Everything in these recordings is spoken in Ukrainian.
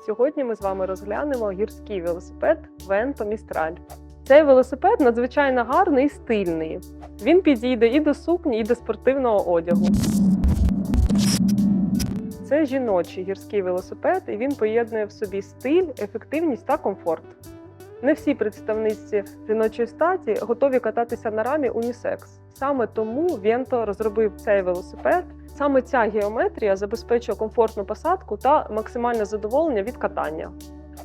Сьогодні ми з вами розглянемо гірський велосипед Vento Mistral. Цей велосипед надзвичайно гарний і стильний. Він підійде і до сукні, і до спортивного одягу. Це жіночий гірський велосипед, і він поєднує в собі стиль, ефективність та комфорт. Не всі представниці жіночої статі готові кататися на рамі унісекс. Саме тому Венто розробив цей велосипед. Саме ця геометрія забезпечує комфортну посадку та максимальне задоволення від катання.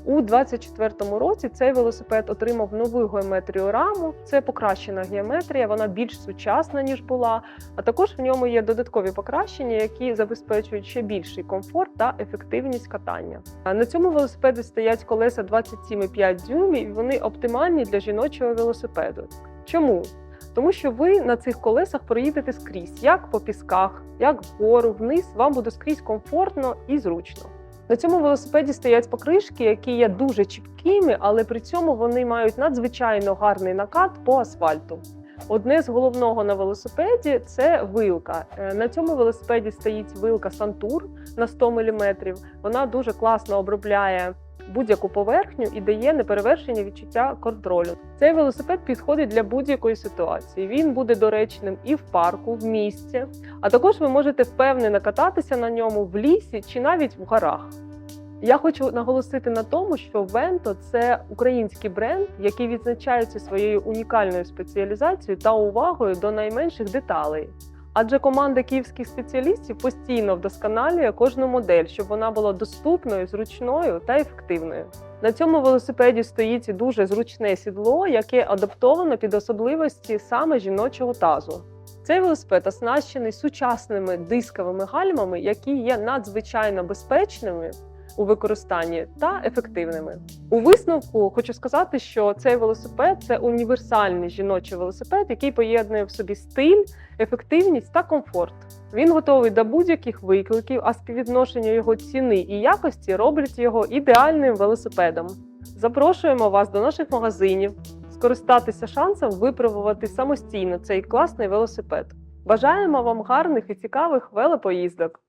У 2024 році цей велосипед отримав нову геометрію раму. Це покращена геометрія, вона більш сучасна ніж була. А також в ньому є додаткові покращення, які забезпечують ще більший комфорт та ефективність катання. На цьому велосипеді стоять колеса 27,5 дюймів, і вони оптимальні для жіночого велосипеду. Чому? Тому що ви на цих колесах проїдете скрізь, як по пісках, як вгору, вниз. Вам буде скрізь комфортно і зручно. На цьому велосипеді стоять покришки, які є дуже чіпкими, але при цьому вони мають надзвичайно гарний накат по асфальту. Одне з головного на велосипеді це вилка. Е, На цьому велосипеді стоїть вилка Сантур на 100 мм. Вона дуже класно обробляє будь-яку поверхню і дає неперевершені відчуття контролю. Цей велосипед підходить для будь-якої ситуації. Він буде доречним і в парку, в місті, а також ви можете впевнено кататися на ньому в лісі чи навіть в горах. Я хочу наголосити на тому, що Венто це український бренд, який відзначається своєю унікальною спеціалізацією та увагою до найменших деталей. Адже команда київських спеціалістів постійно вдосконалює кожну модель, щоб вона була доступною, зручною та ефективною. На цьому велосипеді стоїть дуже зручне сідло, яке адаптовано під особливості саме жіночого тазу. Цей велосипед оснащений сучасними дисковими гальмами, які є надзвичайно безпечними у використанні та ефективними. У висновку хочу сказати, що цей велосипед це універсальний жіночий велосипед, який поєднує в собі стиль, ефективність та комфорт. Він готовий до будь-яких викликів, а співвідношення його ціни і якості роблять його ідеальним велосипедом. Запрошуємо вас до наших магазинів скористатися шансом випробувати самостійно цей класний велосипед. Бажаємо вам гарних і цікавих велопоїздок!